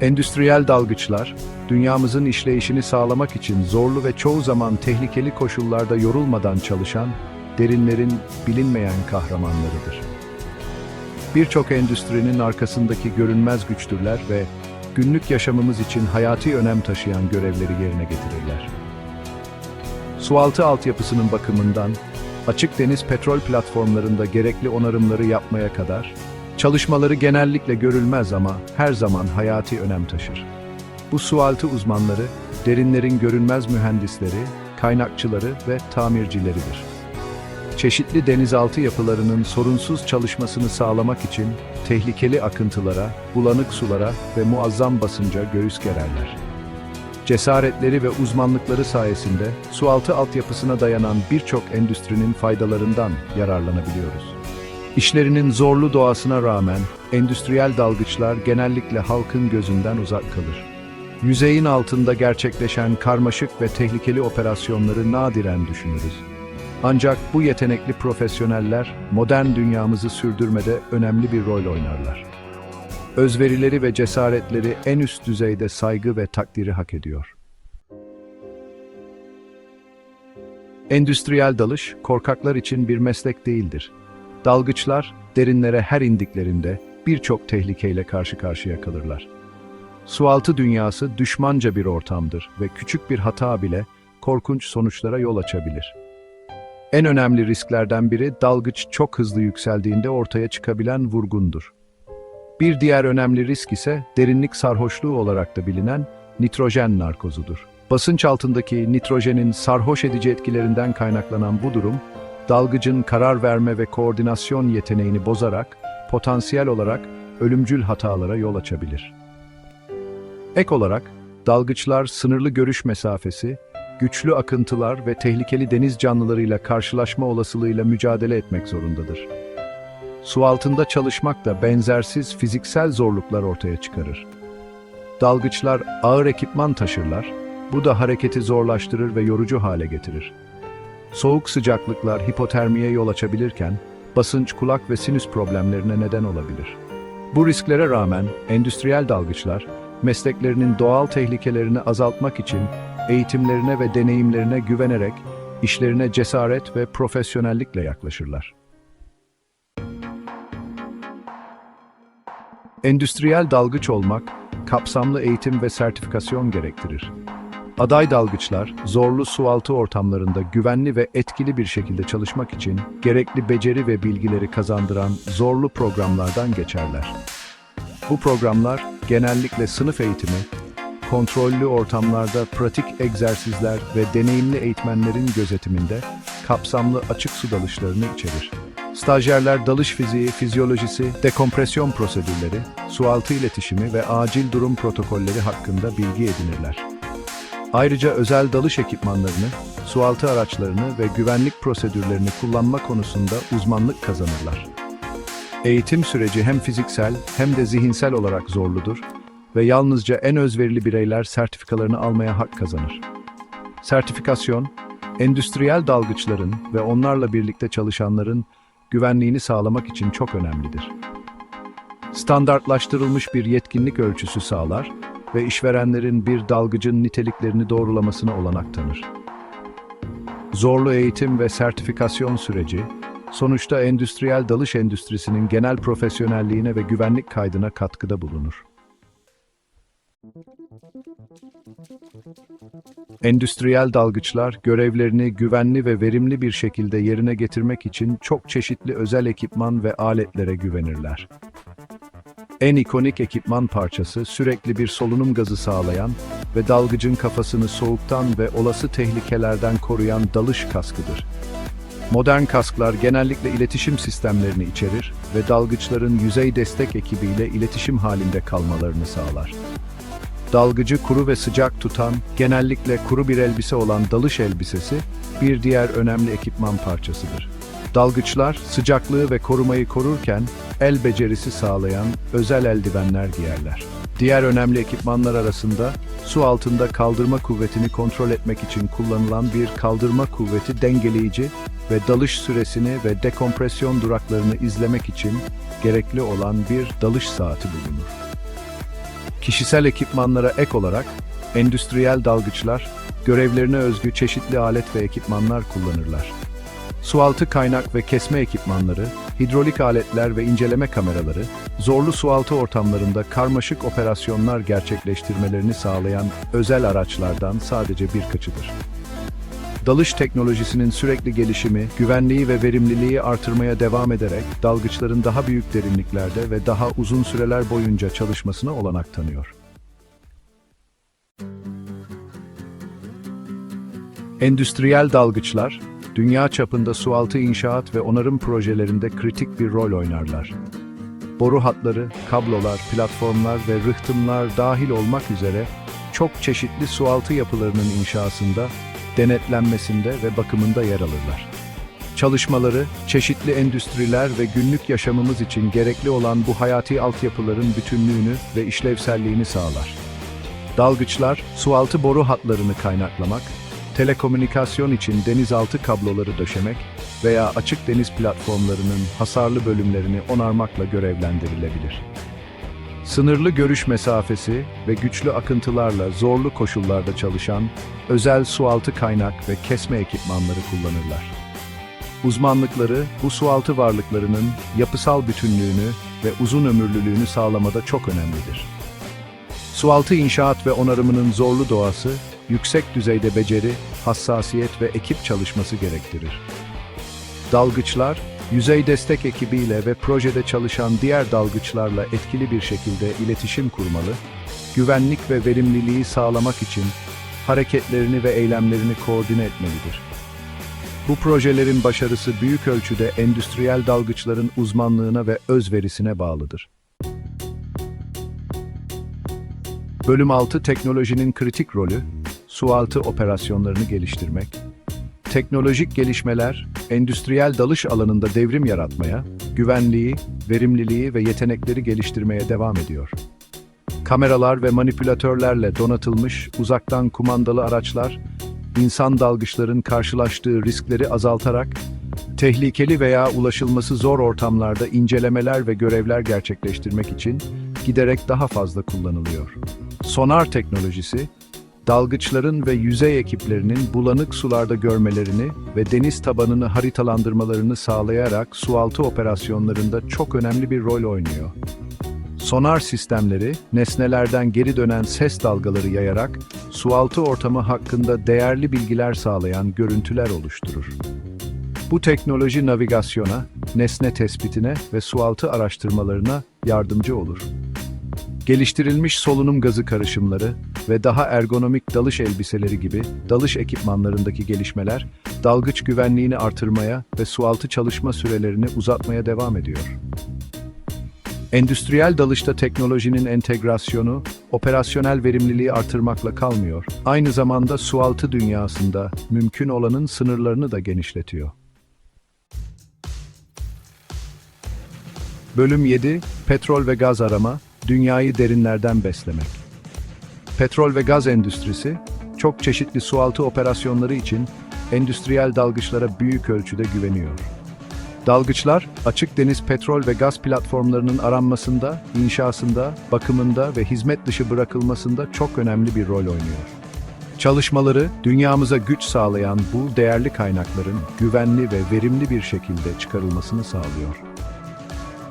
Endüstriyel dalgıçlar, dünyamızın işleyişini sağlamak için zorlu ve çoğu zaman tehlikeli koşullarda yorulmadan çalışan, derinlerin bilinmeyen kahramanlarıdır. Birçok endüstrinin arkasındaki görünmez güçtürler ve günlük yaşamımız için hayati önem taşıyan görevleri yerine getirirler. Sualtı altyapısının bakımından, açık deniz petrol platformlarında gerekli onarımları yapmaya kadar, çalışmaları genellikle görülmez ama her zaman hayati önem taşır. Bu sualtı uzmanları, derinlerin görünmez mühendisleri, kaynakçıları ve tamircileridir. Çeşitli denizaltı yapılarının sorunsuz çalışmasını sağlamak için tehlikeli akıntılara, bulanık sulara ve muazzam basınca göğüs gererler. Cesaretleri ve uzmanlıkları sayesinde sualtı altyapısına dayanan birçok endüstrinin faydalarından yararlanabiliyoruz. İşlerinin zorlu doğasına rağmen endüstriyel dalgıçlar genellikle halkın gözünden uzak kalır. Yüzeyin altında gerçekleşen karmaşık ve tehlikeli operasyonları nadiren düşünürüz. Ancak bu yetenekli profesyoneller modern dünyamızı sürdürmede önemli bir rol oynarlar. Özverileri ve cesaretleri en üst düzeyde saygı ve takdiri hak ediyor. Endüstriyel dalış, korkaklar için bir meslek değildir. Dalgıçlar, derinlere her indiklerinde birçok tehlikeyle karşı karşıya kalırlar. Sualtı dünyası düşmanca bir ortamdır ve küçük bir hata bile korkunç sonuçlara yol açabilir. En önemli risklerden biri dalgıç çok hızlı yükseldiğinde ortaya çıkabilen vurgundur. Bir diğer önemli risk ise derinlik sarhoşluğu olarak da bilinen nitrojen narkozudur. Basınç altındaki nitrojenin sarhoş edici etkilerinden kaynaklanan bu durum, dalgıcın karar verme ve koordinasyon yeteneğini bozarak potansiyel olarak ölümcül hatalara yol açabilir. Ek olarak, dalgıçlar sınırlı görüş mesafesi, güçlü akıntılar ve tehlikeli deniz canlılarıyla karşılaşma olasılığıyla mücadele etmek zorundadır. Su altında çalışmak da benzersiz fiziksel zorluklar ortaya çıkarır. Dalgıçlar ağır ekipman taşırlar, bu da hareketi zorlaştırır ve yorucu hale getirir. Soğuk sıcaklıklar hipotermiye yol açabilirken, basınç kulak ve sinüs problemlerine neden olabilir. Bu risklere rağmen endüstriyel dalgıçlar, mesleklerinin doğal tehlikelerini azaltmak için eğitimlerine ve deneyimlerine güvenerek işlerine cesaret ve profesyonellikle yaklaşırlar. Endüstriyel dalgıç olmak, kapsamlı eğitim ve sertifikasyon gerektirir. Aday dalgıçlar, zorlu sualtı ortamlarında güvenli ve etkili bir şekilde çalışmak için gerekli beceri ve bilgileri kazandıran zorlu programlardan geçerler. Bu programlar genellikle sınıf eğitimi, kontrollü ortamlarda pratik egzersizler ve deneyimli eğitmenlerin gözetiminde kapsamlı açık su dalışlarını içerir. Stajyerler dalış fiziği, fizyolojisi, dekompresyon prosedürleri, sualtı iletişimi ve acil durum protokolleri hakkında bilgi edinirler. Ayrıca özel dalış ekipmanlarını, sualtı araçlarını ve güvenlik prosedürlerini kullanma konusunda uzmanlık kazanırlar. Eğitim süreci hem fiziksel hem de zihinsel olarak zorludur ve yalnızca en özverili bireyler sertifikalarını almaya hak kazanır. Sertifikasyon, endüstriyel dalgıçların ve onlarla birlikte çalışanların güvenliğini sağlamak için çok önemlidir. Standartlaştırılmış bir yetkinlik ölçüsü sağlar ve işverenlerin bir dalgıcın niteliklerini doğrulamasına olanak tanır. Zorlu eğitim ve sertifikasyon süreci, sonuçta endüstriyel dalış endüstrisinin genel profesyonelliğine ve güvenlik kaydına katkıda bulunur. Endüstriyel dalgıçlar görevlerini güvenli ve verimli bir şekilde yerine getirmek için çok çeşitli özel ekipman ve aletlere güvenirler. En ikonik ekipman parçası sürekli bir solunum gazı sağlayan ve dalgıcın kafasını soğuktan ve olası tehlikelerden koruyan dalış kaskıdır. Modern kasklar genellikle iletişim sistemlerini içerir ve dalgıçların yüzey destek ekibiyle iletişim halinde kalmalarını sağlar. Dalgıcı kuru ve sıcak tutan, genellikle kuru bir elbise olan dalış elbisesi bir diğer önemli ekipman parçasıdır. Dalgıçlar sıcaklığı ve korumayı korurken el becerisi sağlayan özel eldivenler giyerler. Diğer önemli ekipmanlar arasında su altında kaldırma kuvvetini kontrol etmek için kullanılan bir kaldırma kuvveti dengeleyici ve dalış süresini ve dekompresyon duraklarını izlemek için gerekli olan bir dalış saati bulunur. Kişisel ekipmanlara ek olarak endüstriyel dalgıçlar görevlerine özgü çeşitli alet ve ekipmanlar kullanırlar. Sualtı kaynak ve kesme ekipmanları, hidrolik aletler ve inceleme kameraları, zorlu sualtı ortamlarında karmaşık operasyonlar gerçekleştirmelerini sağlayan özel araçlardan sadece birkaçıdır. Dalış teknolojisinin sürekli gelişimi, güvenliği ve verimliliği artırmaya devam ederek dalgıçların daha büyük derinliklerde ve daha uzun süreler boyunca çalışmasına olanak tanıyor. Endüstriyel dalgıçlar, dünya çapında sualtı inşaat ve onarım projelerinde kritik bir rol oynarlar. Boru hatları, kablolar, platformlar ve rıhtımlar dahil olmak üzere çok çeşitli sualtı yapılarının inşasında, denetlenmesinde ve bakımında yer alırlar. Çalışmaları, çeşitli endüstriler ve günlük yaşamımız için gerekli olan bu hayati altyapıların bütünlüğünü ve işlevselliğini sağlar. Dalgıçlar, sualtı boru hatlarını kaynaklamak, telekomünikasyon için denizaltı kabloları döşemek veya açık deniz platformlarının hasarlı bölümlerini onarmakla görevlendirilebilir. Sınırlı görüş mesafesi ve güçlü akıntılarla zorlu koşullarda çalışan özel sualtı kaynak ve kesme ekipmanları kullanırlar. Uzmanlıkları bu sualtı varlıklarının yapısal bütünlüğünü ve uzun ömürlülüğünü sağlamada çok önemlidir. Sualtı inşaat ve onarımının zorlu doğası, yüksek düzeyde beceri, hassasiyet ve ekip çalışması gerektirir. Dalgıçlar, yüzey destek ekibiyle ve projede çalışan diğer dalgıçlarla etkili bir şekilde iletişim kurmalı, güvenlik ve verimliliği sağlamak için hareketlerini ve eylemlerini koordine etmelidir. Bu projelerin başarısı büyük ölçüde endüstriyel dalgıçların uzmanlığına ve özverisine bağlıdır. Bölüm 6 Teknolojinin kritik rolü, sualtı operasyonlarını geliştirmek. Teknolojik gelişmeler, endüstriyel dalış alanında devrim yaratmaya, güvenliği, verimliliği ve yetenekleri geliştirmeye devam ediyor. Kameralar ve manipülatörlerle donatılmış uzaktan kumandalı araçlar, insan dalgıçların karşılaştığı riskleri azaltarak, tehlikeli veya ulaşılması zor ortamlarda incelemeler ve görevler gerçekleştirmek için giderek daha fazla kullanılıyor. Sonar teknolojisi, dalgıçların ve yüzey ekiplerinin bulanık sularda görmelerini ve deniz tabanını haritalandırmalarını sağlayarak sualtı operasyonlarında çok önemli bir rol oynuyor. Sonar sistemleri, nesnelerden geri dönen ses dalgaları yayarak sualtı ortamı hakkında değerli bilgiler sağlayan görüntüler oluşturur. Bu teknoloji navigasyona, nesne tespitine ve sualtı araştırmalarına yardımcı olur. Geliştirilmiş solunum gazı karışımları ve daha ergonomik dalış elbiseleri gibi dalış ekipmanlarındaki gelişmeler, dalgıç güvenliğini artırmaya ve sualtı çalışma sürelerini uzatmaya devam ediyor. Endüstriyel dalışta teknolojinin entegrasyonu, operasyonel verimliliği artırmakla kalmıyor. Aynı zamanda sualtı dünyasında mümkün olanın sınırlarını da genişletiyor. Bölüm 7, Petrol ve gaz arama, dünyayı derinlerden beslemek. Petrol ve gaz endüstrisi, çok çeşitli sualtı operasyonları için endüstriyel dalgıçlara büyük ölçüde güveniyor. Dalgıçlar, açık deniz petrol ve gaz platformlarının aranmasında, inşasında, bakımında ve hizmet dışı bırakılmasında çok önemli bir rol oynuyor. Çalışmaları, dünyamıza güç sağlayan bu değerli kaynakların güvenli ve verimli bir şekilde çıkarılmasını sağlıyor.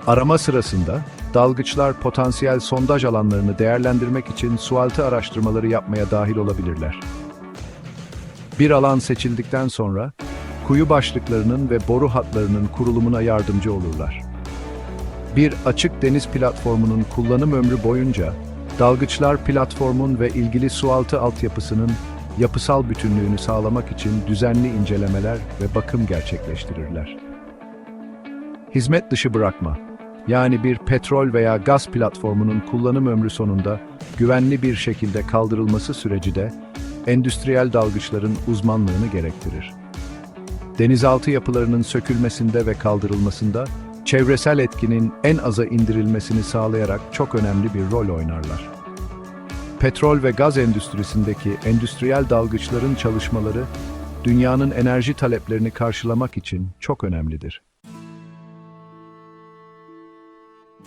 Arama sırasında, dalgıçlar potansiyel sondaj alanlarını değerlendirmek için sualtı araştırmaları yapmaya dahil olabilirler. Bir alan seçildikten sonra, kuyu başlıklarının ve boru hatlarının kurulumuna yardımcı olurlar. Bir açık deniz platformunun kullanım ömrü boyunca, dalgıçlar platformun ve ilgili sualtı altyapısının yapısal bütünlüğünü sağlamak için düzenli incelemeler ve bakım gerçekleştirirler. Hizmet dışı bırakma, yani bir petrol veya gaz platformunun kullanım ömrü sonunda güvenli bir şekilde kaldırılması süreci de endüstriyel dalgıçların uzmanlığını gerektirir. Denizaltı yapılarının sökülmesinde ve kaldırılmasında çevresel etkinin en aza indirilmesini sağlayarak çok önemli bir rol oynarlar. Petrol ve gaz endüstrisindeki endüstriyel dalgıçların çalışmaları dünyanın enerji taleplerini karşılamak için çok önemlidir.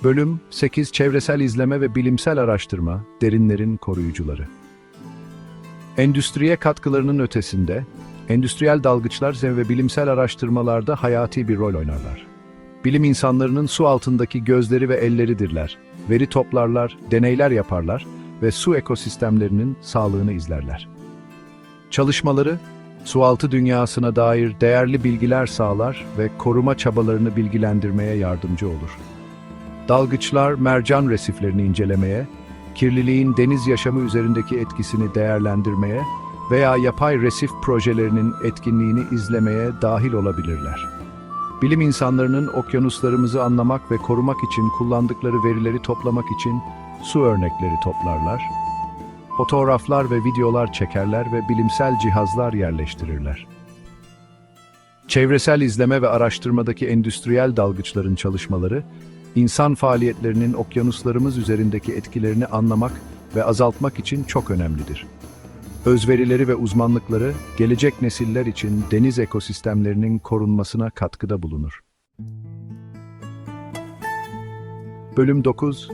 Bölüm 8 Çevresel izleme ve bilimsel araştırma, derinlerin koruyucuları. Endüstriye katkılarının ötesinde, endüstriyel dalgıçlar ve bilimsel araştırmalarda hayati bir rol oynarlar. Bilim insanlarının su altındaki gözleri ve elleridirler. Veri toplarlar, deneyler yaparlar ve su ekosistemlerinin sağlığını izlerler. Çalışmaları, sualtı dünyasına dair değerli bilgiler sağlar ve koruma çabalarını bilgilendirmeye yardımcı olur. Dalgıçlar mercan resiflerini incelemeye, kirliliğin deniz yaşamı üzerindeki etkisini değerlendirmeye veya yapay resif projelerinin etkinliğini izlemeye dahil olabilirler. Bilim insanlarının okyanuslarımızı anlamak ve korumak için kullandıkları verileri toplamak için su örnekleri toplarlar, fotoğraflar ve videolar çekerler ve bilimsel cihazlar yerleştirirler. Çevresel izleme ve araştırmadaki endüstriyel dalgıçların çalışmaları, insan faaliyetlerinin okyanuslarımız üzerindeki etkilerini anlamak ve azaltmak için çok önemlidir. Özverileri ve uzmanlıkları gelecek nesiller için deniz ekosistemlerinin korunmasına katkıda bulunur. Bölüm 9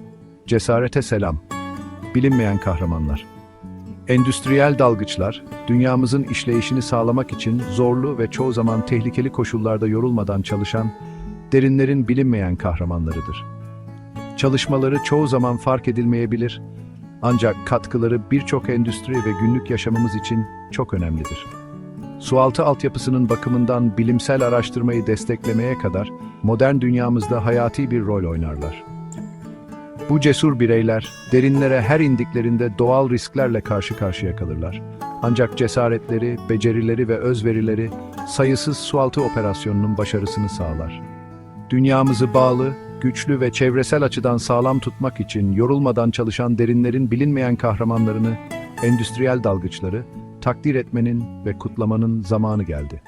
Cesarete Selam Bilinmeyen Kahramanlar Endüstriyel dalgıçlar, dünyamızın işleyişini sağlamak için zorlu ve çoğu zaman tehlikeli koşullarda yorulmadan çalışan, derinlerin bilinmeyen kahramanlarıdır. Çalışmaları çoğu zaman fark edilmeyebilir, ancak katkıları birçok endüstri ve günlük yaşamımız için çok önemlidir. Sualtı altyapısının bakımından bilimsel araştırmayı desteklemeye kadar modern dünyamızda hayati bir rol oynarlar. Bu cesur bireyler, derinlere her indiklerinde doğal risklerle karşı karşıya kalırlar. Ancak cesaretleri, becerileri ve özverileri sayısız sualtı operasyonunun başarısını sağlar. Dünyamızı bağlı, güçlü ve çevresel açıdan sağlam tutmak için yorulmadan çalışan derinlerin bilinmeyen kahramanlarını, endüstriyel dalgıçları, takdir etmenin ve kutlamanın zamanı geldi.